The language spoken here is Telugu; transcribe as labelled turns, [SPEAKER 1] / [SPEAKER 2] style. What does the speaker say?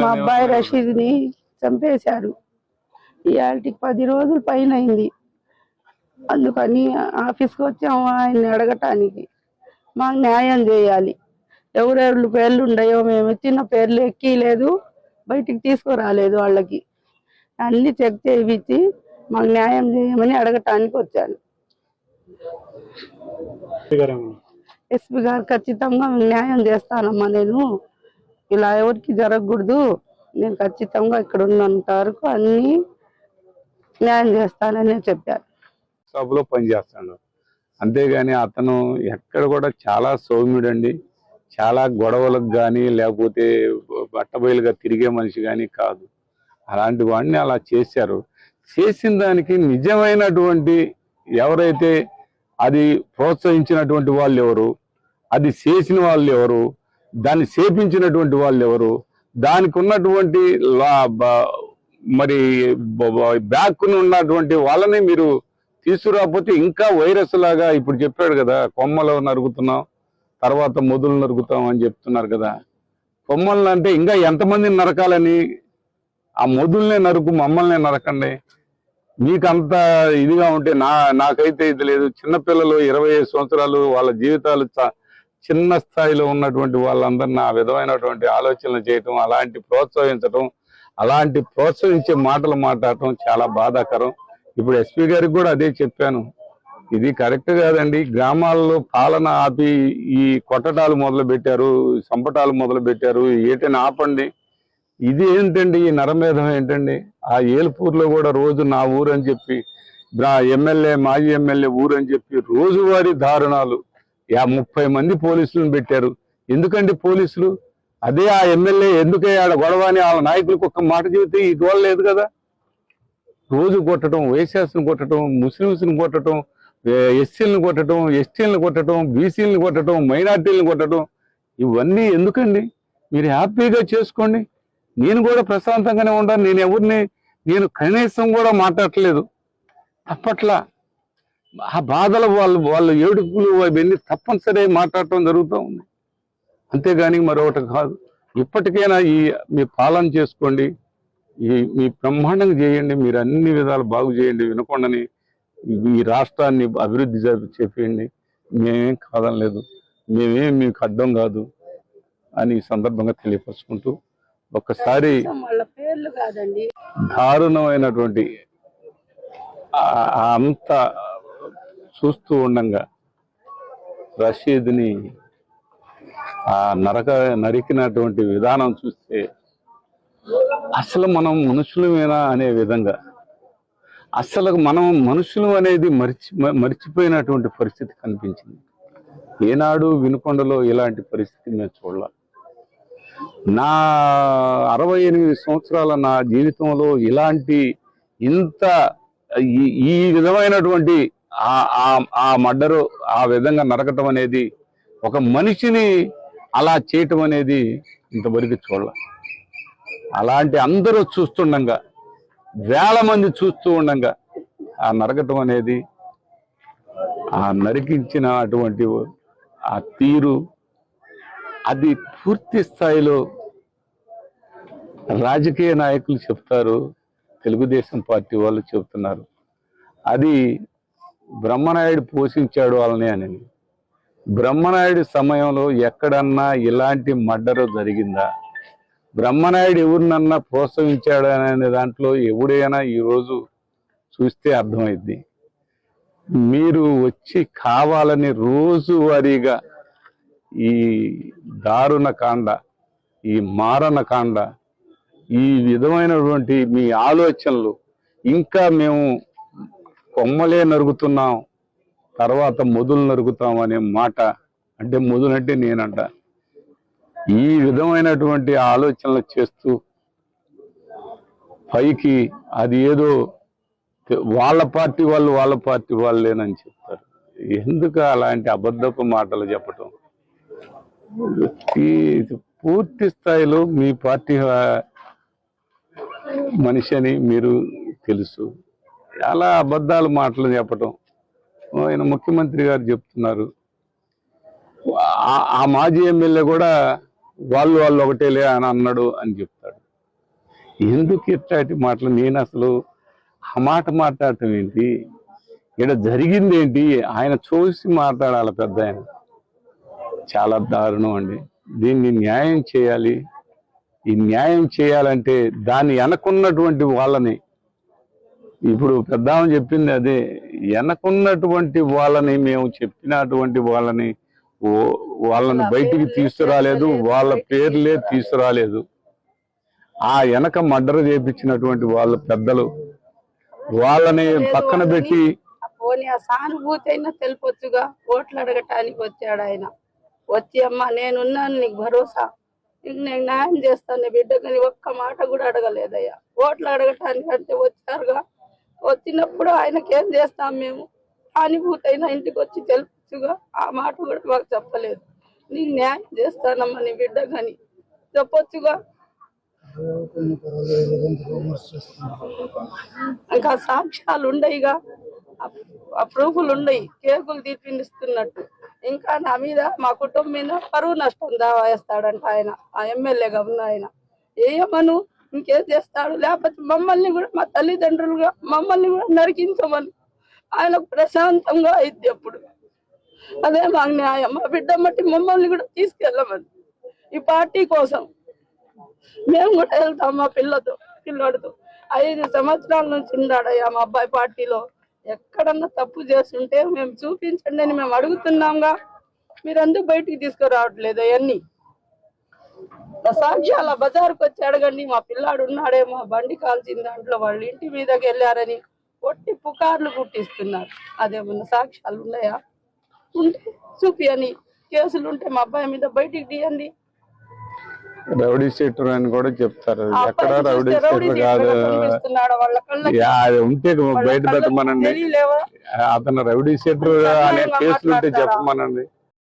[SPEAKER 1] మా అబ్బాయి రషీద్ని చంపేశారు ఇవాళకి పది రోజులు పైన అయింది. అందుకని ఆఫీస్కి వచ్చాము ఆయన్ని అడగటానికి. మాకు న్యాయం చేయాలి. ఎవరెవరు పేర్లు ఉన్నాయో మేము ఇచ్చిన పేర్లు ఎక్కిలేదు బయటికి తీసుకురాలేదు వాళ్ళకి. అన్ని చెక్ చేయించి మాకు న్యాయం చేయమని అడగటానికి వచ్చాను. ఎస్పీ గారు ఖచ్చితంగా న్యాయం చేస్తానమ్మా నేను. ఇలా ఎవరికి జరగకూడదు. నేను ఖచ్చితంగా ఇక్కడ ఉన్నంత వరకు అన్ని న్యాయం చేస్తానని చెప్పారు.
[SPEAKER 2] సభలో పనిచేస్తాడు. అంతేగాని అతను ఎక్కడ కూడా చాలా సౌమ్యుడండి. చాలా గొడవలకు కానీ లేకపోతే బట్టబయలుగా తిరిగే మనిషి కానీ కాదు. అలాంటి వాడిని అలా చేశారు. చేసిన దానికి నిజమైనటువంటి ఎవరైతే అది ప్రోత్సహించినటువంటి వాళ్ళు ఎవరు అది చేసిన వాళ్ళు ఎవరు దాన్ని సేపించినటువంటి వాళ్ళు ఎవరు దానికి ఉన్నటువంటి లా- మరి బ్యాక్ ఉన్నటువంటి వాళ్ళని మీరు తీసుకురాకపోతే ఇంకా వైరస్ లాగా ఇప్పుడు చెప్పాడు కదా కొమ్మలు నరుగుతున్నాం తర్వాత మొదలు నరుగుతాం అని చెప్తున్నారు కదా. కొమ్మలను అంటే ఇంకా ఎంతమందిని నరకాలని? ఆ మొదుల్నే నరుకు మమ్మల్ని నరకండి. మీకు అంత ఇదిగా ఉంటే నా నాకైతే ఇది లేదు. చిన్నపిల్లలు ఇరవై సంవత్సరాలు వాళ్ళ జీవితాలు చా చిన్న స్థాయిలో ఉన్నటువంటి వాళ్ళందరినీ ఆ విధమైనటువంటి ఆలోచనలు చేయటం అలాంటి ప్రోత్సహించటం అలాంటి ప్రోత్సహించే మాటలు మాట్లాడటం చాలా బాధాకరం. ఇప్పుడు ఎస్పీ గారికి కూడా అదే చెప్పాను. ఇది కరెక్ట్ కాదండి. గ్రామాల్లో పాలన ఆపి ఈ కొట్టటాలు మొదలు పెట్టారు సంపటాలు మొదలు పెట్టారు ఏటైనా ఆపండి. ఇది ఏంటండి? ఈ నరమేధం ఏంటండి? ఆ ఏలుపూర్లో కూడా రోజు నా ఊరు అని చెప్పి ఎమ్మెల్యే మాజీ ఎమ్మెల్యే ఊరు అని చెప్పి రోజువారీ దారుణాలు యా ముప్పై మంది పోలీసులను పెట్టారు. ఎందుకండి పోలీసులు? అదే ఆ ఎమ్మెల్యే ఎందుకే ఆడ గొడవ అని వాళ్ళ నాయకులకు ఒక్క మాట చెబితే ఈ గోడ లేదు కదా? రోజు కొట్టడం వైశాస్ని కొట్టడం ముస్లిమ్స్ని కొట్టడం ఎస్సీలను కొట్టడం ఎస్టీలను కొట్టడం బీసీలను కొట్టడం మైనార్టీలను కొట్టడం ఇవన్నీ ఎందుకండి? మీరు హ్యాపీగా చేసుకోండి. నేను కూడా ప్రశాంతంగానే ఉండాలి. నేను ఎవరిని నేను కనీసం కూడా మాట్లాడట్లేదు. అప్పట్లా ఆ బాధలు వాళ్ళు వాళ్ళ ఏడుపులు అవన్నీ తప్పనిసరి మాట్లాడటం జరుగుతూ ఉంది. అంతేగాని మరొకటి కాదు. ఇప్పటికైనా ఈ మీ పాలన చేసుకోండి. ఈ మీ బ్రహ్మాండంగా చేయండి. మీరు అన్ని విధాలు బాగు చేయండి. వినకుండాని ఈ రాష్ట్రాన్ని అభివృద్ధి చే- చేయండి మేమేం కాదనలేదు. మేమేం మీకు అడ్డం కాదు అని సందర్భంగా తెలియపరుచుకుంటూ ఒక్కసారి దారుణమైనటువంటి అంత చూస్తూ ఉండంగా రషీద్ని ఆ నరక నరికినటువంటి విధానం చూస్తే అసలు మనం మనుషులమేనా అనే విధంగా అసలు మనం మనుషులు అనేది మరిచి మరిచిపోయినటువంటి పరిస్థితి కనిపించింది. ఏనాడు వినుకొండలో ఇలాంటి పరిస్థితి మేము చూడాలి. నా అరవై ఎనిమిది సంవత్సరాల నా జీవితంలో ఇలాంటి ఇంత ఈ- ఈ విధమైనటువంటి ఆ- ఆ- ఆ ఆ విధంగా నరకటం అనేది ఒక మనిషిని అలా చేయటం అనేది ఇంతవరకు చూడాల. అలాంటి అందరూ చూస్తుండగా వేల మంది చూస్తూ ఉండగా ఆ నరకటం అనేది ఆ నరికించిన అటువంటి ఆ తీరు అది పూర్తి స్థాయిలో రాజకీయ నాయకులు చెప్తారు తెలుగుదేశం పార్టీ వాళ్ళు చెప్తున్నారు. అది బ్రహ్మనాయుడు పోషించాడు వాళ్ళని అని బ్రహ్మనాయుడు సమయంలో ఎక్కడన్నా ఇలాంటి మర్డర్ జరిగిందా? బ్రహ్మనాయుడు ఎవరినన్నా ప్రోత్సహించాడు అనే దాంట్లో ఎవడైనా ఈరోజు చూస్తే అర్థమైద్ది. మీరు వచ్చి కావాలని రోజువారీగా ఈ దారుణ కాండ ఈ మారణ కాండ ఈ విధమైనటువంటి మీ ఆలోచనలు ఇంకా మేము కొమ్మలే నరుగుతున్నాం తర్వాత మొదలు నరుగుతాం అనే మాట. అంటే మొదలంటే నేనంట. ఈ విధమైనటువంటి ఆలోచనలు చేస్తూ పైకి అది ఏదో వాళ్ళ పార్టీ వాళ్ళు వాళ్ళ పార్టీ వాళ్ళేనని చెప్తారు. ఎందుకు అలాంటి అబద్ధపు మాటలు చెప్పటం? పూర్తి స్థాయిలో మీ పార్టీ మనిషి అని మీరు తెలుసు. చాలా అబద్ధాలు మాటలు చెప్పటం. ఆయన ముఖ్యమంత్రి గారు చెప్తున్నారు. ఆ- ఆ మాజీ ఎమ్మెల్యే కూడా వాళ్ళు వాళ్ళు ఒకటేలే అని అన్నాడు అని చెప్తాడు. ఎందుకు ఇట్లాంటి మాటలు? నేను అసలు ఆ మాట మాట్లాడటం ఏంటి? ఇక్కడ జరిగింది ఏంటి? ఆయన చూసి మాట్లాడాలి పెద్ద ఆయన. చాలా దారుణం అండి. దీన్ని న్యాయం చేయాలి. ఈ న్యాయం చేయాలంటే దాన్ని వెనకున్నటువంటి వాళ్ళని ఇప్పుడు పెద్దామ చెప్పింది అదే వెనకున్నటువంటి వాళ్ళని మేము చెప్పినటువంటి వాళ్ళని వాళ్ళని బయటికి తీసుకురాలేదు వాళ్ళ పేర్లే తీసుకురాలేదు. ఆ వెనక మర్డర్ చేపించినటువంటి వాళ్ళ పెద్దలు వాళ్ళని పక్కన పెట్టి
[SPEAKER 1] సానుభూతి అయినా తెలిపొచ్చుగా ఓట్లు అడగటానికి వచ్చాడు ఆయన. వచ్చి అమ్మ నేనున్నాను నీకు భరోసా. నీకు నేను న్యాయం చేస్తాను బిడ్డకు ఒక్క మాట కూడా అడగలేదయ్యా. ఓట్లు అడగటానికి అంటే వచ్చారుగా వచ్చినప్పుడు ఆయనకి ఏం చేస్తాం మేము? అనుభూతైన ఇంటికి వచ్చి తెలుపొచ్చుగా ఆ మాట కూడా మాకు చెప్పలేదు. నీకు న్యాయం చేస్తానమ్మా నీ బిడ్డ కానీ చెప్పొచ్చుగా? ఇంకా సాక్ష్యాలు ఉండయిగా ఆ ప్రూఫ్లు ఉండయి కేకులు తీర్పిస్తున్నట్టు ఇంకా నా మీద మా కుటుంబం మీద పరువు నష్టం దావా వేస్తాడంట ఆయన ఆ ఎమ్మెల్యేగా ఉన్న ఆయన. ఏమను? ఇంకేం చేస్తాడు? లేకపోతే మమ్మల్ని కూడా మా తల్లిదండ్రులుగా మమ్మల్ని కూడా నరికించమని ఆయన ప్రశాంతంగా అయింది అప్పుడు. అదే మా న్యాయం. మా బిడ్డ మట్టి మమ్మల్ని కూడా తీసుకెళ్ళమని. ఈ పార్టీ కోసం మేము కూడా వెళ్తాం మా పిల్లతో పిల్లడితో. ఐదు సంవత్సరాల నుంచి ఉన్నాడయ్యా మా అబ్బాయి పార్టీలో. ఎక్కడన్నా తప్పు చేస్తుంటే మేము చూపించండి అని మేము అడుగుతున్నాంగా. మీరు ఎందుకు బయటికి తీసుకురావట్లేదు అవన్నీ? సాక్ష్యాల బజార్కి వచ్చి అడగండి మా పిల్లాడు ఉన్నాడేమో బండి కాల్చిన దాంట్లో వాళ్ళ ఇంటి మీదకి వెళ్ళారని కొట్టి పుకార్లు పుట్టిస్తున్నారు అదేమన్నా సాక్ష్యాలు ఉన్నాయా? ఉంటే చూపి అని కేసులు ఉంటే మా అబ్బాయి మీద బయటికి తీయండి.
[SPEAKER 2] రౌడీ షీటర్ అని కూడా చెప్తారు. ఎక్కడ రౌడీ షీటర్ కాదు. అది ఉంటే బయట పెట్టమనండి. అతను రౌడీ షీటర్ అనే కేసులు ఉంటే? చెప్పమనండి.